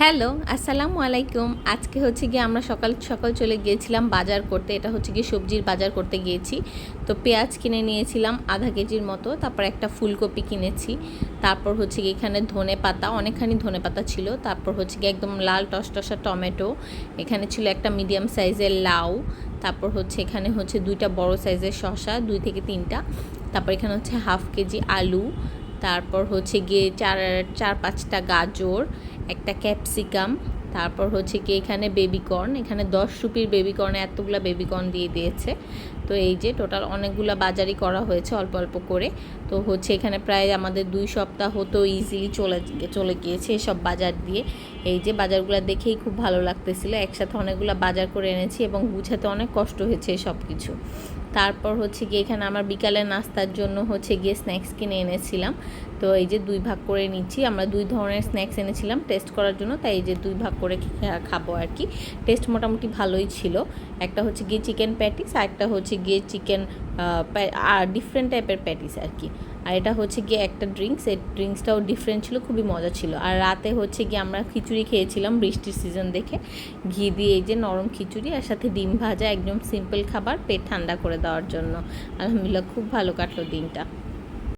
Hello, আসসালামু আলাইকুম। আজকে হচ্ছে গিয়ে আমরা সকাল সকাল চলে গিয়েছিলাম বাজার করতে। এটা হচ্ছে গিয়ে সবজির বাজার করতে গিয়েছি। তো পেঁয়াজ কিনে নিয়েছিলাম আধা কেজির মতো, তারপর একটা ফুলকপি কিনেছি। তারপর হচ্ছে গিয়ে এখানে ধনে পাতা, অনেকখানি ধনে পাতা ছিল। তারপর হচ্ছে গিয়ে একদম লাল টসটসা টমেটো, এখানে ছিল একটা মিডিয়াম সাইজের লাউ। তারপর হচ্ছে এখানে হচ্ছে দুইটা বড় সাইজের শসা, দুই থেকে তিনটা। তারপর এখানে হচ্ছে হাফ কেজি আলু। তারপর হচ্ছে গিয়ে চার চার পাঁচটা গাজর। একটা ক্যাপসিকাম, তারপর হচ্ছে কি এখানে বেবিকর্ন এখানে দশ রুপির বেবিকর্নে এতগুলো বেবিকর্ন দিয়ে দিয়েছে। তো এই যে টোটাল অনেকগুলো বাজারই করা হয়েছে অল্প অল্প করে। তো হচ্ছে এখানে প্রায় আমাদের দুই সপ্তাহ তো ইজিলি চলে চলে গিয়েছে এসব বাজার দিয়ে। এই যে বাজারগুলো দেখেই খুব ভালো লাগতেছিল। একসাথে অনেকগুলো বাজার করে এনেছি এবং গুছাতে অনেক কষ্ট হয়েছে সব কিছু তারপর হচ্ছে গিয়ে এখানে আমার বিকালে নাস্তার জন্য হচ্ছে গিয়ে স্ন্যাক্স কিনে এনেছিলাম। তো এই যে দুই ভাগ করে নিচ্ছি। আমরা দুই ধরনের স্ন্যাক্স এনেছিলাম টেস্ট করার জন্য। তাই এই যে দুই ভাগ করে খাব আর কি। টেস্ট মোটামুটি ভালোই ছিল। একটা হচ্ছে গিয়ে চিকেন প্যাটিস আর একটা হচ্ছে গিয়ে চিকেন আর ডিফারেন্ট টাইপের প্যাটিস আর কি আর এটা হচ্ছে গিয়ে একটা ড্রিঙ্কস এই ড্রিঙ্কসটাও ডিফারেন্ট ছিল, খুবই মজা ছিল। আর রাতে হচ্ছে গিয়ে আমরা খিচুড়ি খেয়েছিলাম বৃষ্টির সিজন দেখে। ঘি দিয়ে এই যে নরম খিচুড়ি আর সাথে ডিম ভাজা, একদম সিম্পল খাবার, পেট ঠান্ডা করে দেওয়ার জন্য। আলহামদুলিল্লাহ, খুব ভালো কাটলো দিনটা।